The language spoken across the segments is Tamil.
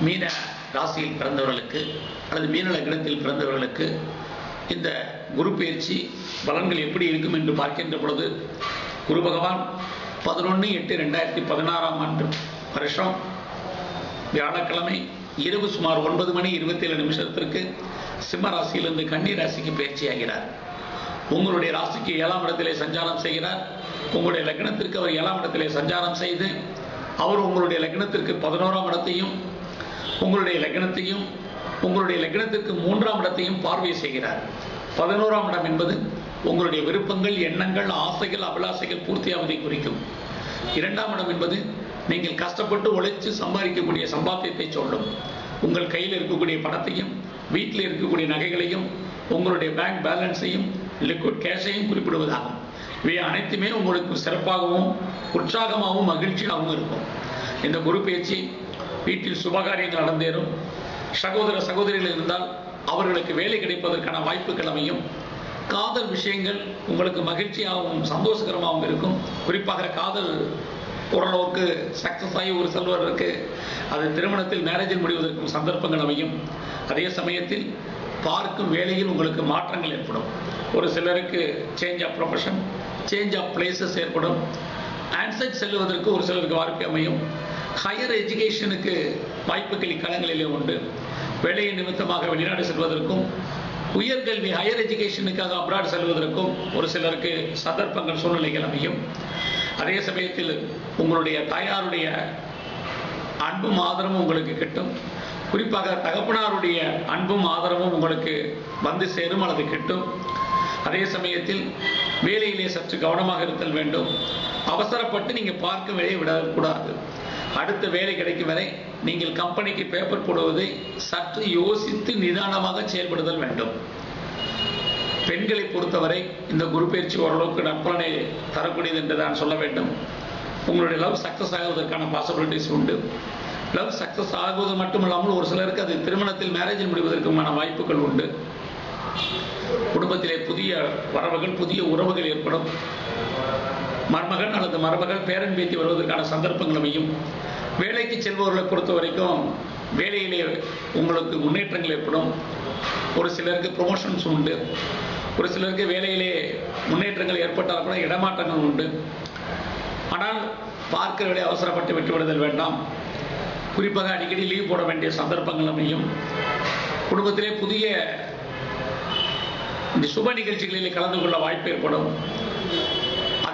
மீன ராசியில் பிறந்தவர்களுக்கு அல்லது மீன லக்னத்தில் பிறந்தவர்களுக்கு இந்த குரு பயிற்சி பலன்கள் எப்படி இருக்கும் என்று பார்க்கின்ற பொழுது குரு பகவான் பதினொன்று எட்டு ரெண்டாயிரத்தி பதினாறாம் ஆண்டு வருஷம் வியாழக்கிழமை இரவு சுமார் ஒன்பது மணி இருபத்தேழு நிமிஷத்திற்கு சிம்ம ராசியிலிருந்து கன்னி ராசிக்கு பயிற்சி ஆகிறார். உங்களுடைய ராசிக்கு ஏழாம் இடத்திலே சஞ்சாரம் செய்கிறார். உங்களுடைய லக்னத்திற்கு அவர் ஏழாம் இடத்திலே சஞ்சாரம் செய்து அவர் உங்களுடைய லக்னத்திற்கு பதினோராம் இடத்தையும் உங்களுடைய லக்னத்தையும் உங்களுடைய லக்னத்துக்கு மூன்றாம் இடத்தையும் பார்வை செய்கிறார். பதினோராம் இடம் என்பது உங்களுடைய விருப்பங்கள் எண்ணங்கள் ஆசைகள் அபிலாசைகள் பூர்த்தியாவதை குறிக்கும். இரண்டாம் இடம் என்பது நீங்கள் கஷ்டப்பட்டு உழைச்சு சம்பாதிக்கக்கூடிய சம்பாத்தியத்தை சொல்லும். உங்கள் கையில் இருக்கக்கூடிய பணத்தையும் வீட்டில் இருக்கக்கூடிய நகைகளையும் உங்களுடைய பேங்க் பேலன்ஸையும் லிக்விட் கேஷையும் குறிப்பிடுவதாகும். இவை அனைத்துமே உங்களுக்கு சிறப்பாகவும் உற்சாகமாகவும் மகிழ்ச்சியாகவும் இருக்கும். இந்த குரு பயிற்சி வீட்டில் சுபகாரியங்கள் நடந்தேறும். சகோதர சகோதரிகள் இருந்தால் அவர்களுக்கு வேலை கிடைப்பதற்கான வாய்ப்புகள் அமையும் காதல் விஷயங்கள் உங்களுக்கு மகிழ்ச்சியாகவும் சந்தோஷகரமாகவும் இருக்கும். குறிப்பாக காதல் ஓரளவுக்கு சக்ஸஸ் ஆகி ஒரு செல்வருக்கு அது திருமணத்தில் மேரேஜில் முடிவதற்கும் சந்தர்ப்பங்கள் அமையும் அதே சமயத்தில் பார்க்கும் வேலையில் உங்களுக்கு மாற்றங்கள் ஏற்படும். ஒரு சிலருக்கு change of profession change of places ஏற்படும். ஆன்சைட் செல்வதற்கு ஒரு சிலருக்கு வாய்ப்பு அமையும். ஹையர் எஜுகேஷனுக்கு வாய்ப்புகள் இக்காலங்களிலே உண்டு. வேலையை நிமித்தமாக வெளிநாடு செல்வதற்கும் உயர்கல்வி ஹையர் எஜுகேஷனுக்காக அப்ராட் செல்வதற்கும் ஒரு சிலருக்கு சந்தர்ப்பங்கள் சூழ்நிலைகள் அமையும். அதே சமயத்தில் உங்களுடைய தாயாருடைய அன்பும் ஆதரவும் உங்களுக்கு கிட்டும். குறிப்பாக தகப்பனாருடைய அன்பும் ஆதரவும் உங்களுக்கு வந்து சேரும் அல்லது கிட்டும். அதே சமயத்தில் வேலையிலே சற்று கவனமாக இருத்தல் வேண்டும். அவசரப்பட்டு நீங்கள் பார்க்க வேலையை விடக்கூடாது. அடுத்த வேலை கிடைக்கும் வரை நீங்கள் கம்பெனிக்கு பேப்பர் போடுவதை சற்று யோசித்து நிதானமாக செயல்படுதல் வேண்டும். பெண்களை பொறுத்தவரை இந்த குரு பயிற்சி ஓரளவுக்கு நற்பலனை தரக்கூடியது என்று நான் சொல்ல வேண்டும். உங்களுடைய லவ் சக்ஸஸ் ஆகுவதற்கான பாசிபிலிட்டிஸ் உண்டு. லவ் சக்ஸஸ் ஆகுவது மட்டுமல்லாமல் ஒரு சிலருக்கு அது திருமணத்தில் மேரேஜில் முடிவதற்குமான வாய்ப்புகள் உண்டு. குடும்பத்திலே புதிய வரவுகள் புதிய உறவுகள் ஏற்படும். மருமகன் அல்லது மருமகள் பேரன் பேத்தி வருவதற்கான சந்தர்ப்பங்கள் அமையும் வேலைக்கு செல்பவர்களை பொறுத்த வரைக்கும் வேலையிலே உங்களுக்கு முன்னேற்றங்கள் ஏற்படும். ஒரு சிலருக்கு ப்ரொமோஷன்ஸ் உண்டு. ஒரு சிலருக்கு வேலையிலே முன்னேற்றங்கள் ஏற்பட்டால் கூட இடமாற்றங்கள் உண்டு. ஆனால் பார்க்கிற வேலை அவசரப்பட்டு விட்டுவிடுதல் வேண்டாம். குறிப்பாக அடிக்கடி லீவ் போட வேண்டிய சந்தர்ப்பங்கள் அமையும். குடும்பத்திலே புதிய இந்த சுப நிகழ்ச்சிகளில் கலந்து கொள்ள வாய்ப்பு ஏற்படும்.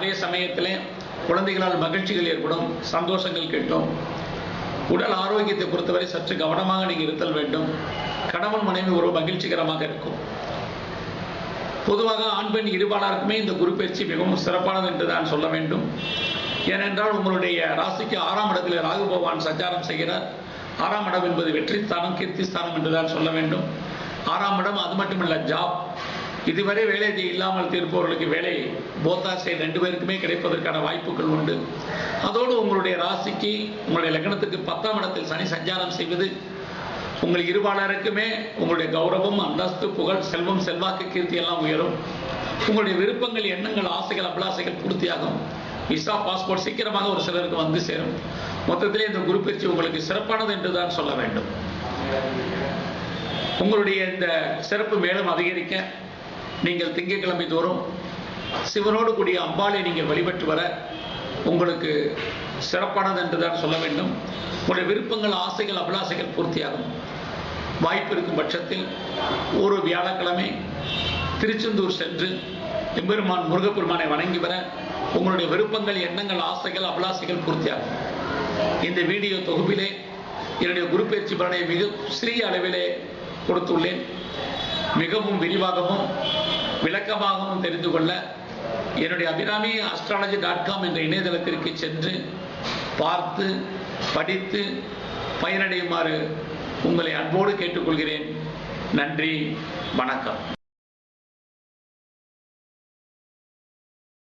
அதே சமயத்தில் குழந்தைகளால் மகிழ்ச்சிகள் ஏற்படும் சந்தோஷங்கள் கிட்டும். உடல் ஆரோக்கியத்தை பொறுத்தவரை சற்று கவனமாக நீங்கள் இருத்தல் வேண்டும். கணவன் மனைவி ஒரு மகிழ்ச்சிகரமாக இருக்கும். பொதுவாக ஆண் பெண் இருபாலருக்குமே இந்த குரு பயிற்சி மிகவும் சிறப்பானது என்று தான் சொல்ல வேண்டும். ஏனென்றால் உங்களுடைய ராசிக்கு ஆறாம் இடத்தில் ராகு பகவான் சஞ்சாரம் செய்கிறார். ஆறாம் இடம் என்பது வெற்றி ஸ்தானம் கீர்த்தி ஸ்தானம் என்று தான் சொல்ல வேண்டும். ஆறாம் இடம் அது மட்டுமல்ல ஜாப். இதுவரை வேலை இல்லாமல் தீர்ப்பவர்களுக்கு வேலை போத்தாசை ரெண்டு பேருக்குமே கிடைப்பதற்கான வாய்ப்புகள் உண்டு. அதோடு உங்களுடைய ராசிக்கு உங்களுடைய லக்னத்துக்கு பத்தாம் இடத்தில் சனி சஞ்சாரம் செய்வது உங்கள் இருபாலருக்குமே உங்களுடைய கௌரவம் அந்தஸ்து புகழ் செல்வம் செல்வாக்கு கீர்த்தி எல்லாம் உயரும். உங்களுடைய விருப்பங்கள் எண்ணங்கள் ஆசைகள் அபிலாசைகள் பூர்த்தியாகும். விசா பாஸ்போர்ட் சீக்கிரமாக ஒரு சிலருக்கு வந்து சேரும். மொத்தத்திலே இந்த குரு பயிற்சி உங்களுக்கு சிறப்பானது என்று தான் சொல்ல வேண்டும். உங்களுடைய இந்த சிறப்பு மேலும் அதிகரிக்க நீங்கள் திங்கட்கிழமை தோறும் சிவனோடு கூடிய அம்பாளை நீங்கள் வழிபட்டு வர உங்களுக்கு சிறப்பானது என்றுதான் சொல்ல வேண்டும். உங்களுடைய விருப்பங்கள் ஆசைகள் அபிலாசைகள் பூர்த்தியாகும். வாய்ப்பு இருக்கும் பட்சத்தில் ஒரு வியாழக்கிழமை திருச்செந்தூர் சென்று எம்பெருமான் முருகப்பெருமானை வணங்கி வர உங்களுடைய விருப்பங்கள் எண்ணங்கள் ஆசைகள் அபிலாசைகள் பூர்த்தியாகும். இந்த வீடியோ தொகுப்பிலே என்னுடைய குரு பயிற்சி பலனை மிக சிறிய அளவிலே கொடுத்துள்ளேன். மிகவும் விரிவாகவும் விளக்கமாகவும் தெரிந்து கொள்ள என்னுடைய அபிராமி அஸ்ட்ராலஜி டாட் காம் என்ற இணையதளத்திற்கு சென்று பார்த்து படித்து பயனடையுமாறு உங்களை அன்போடு கேட்டுக்கொள்கிறேன். நன்றி வணக்கம்.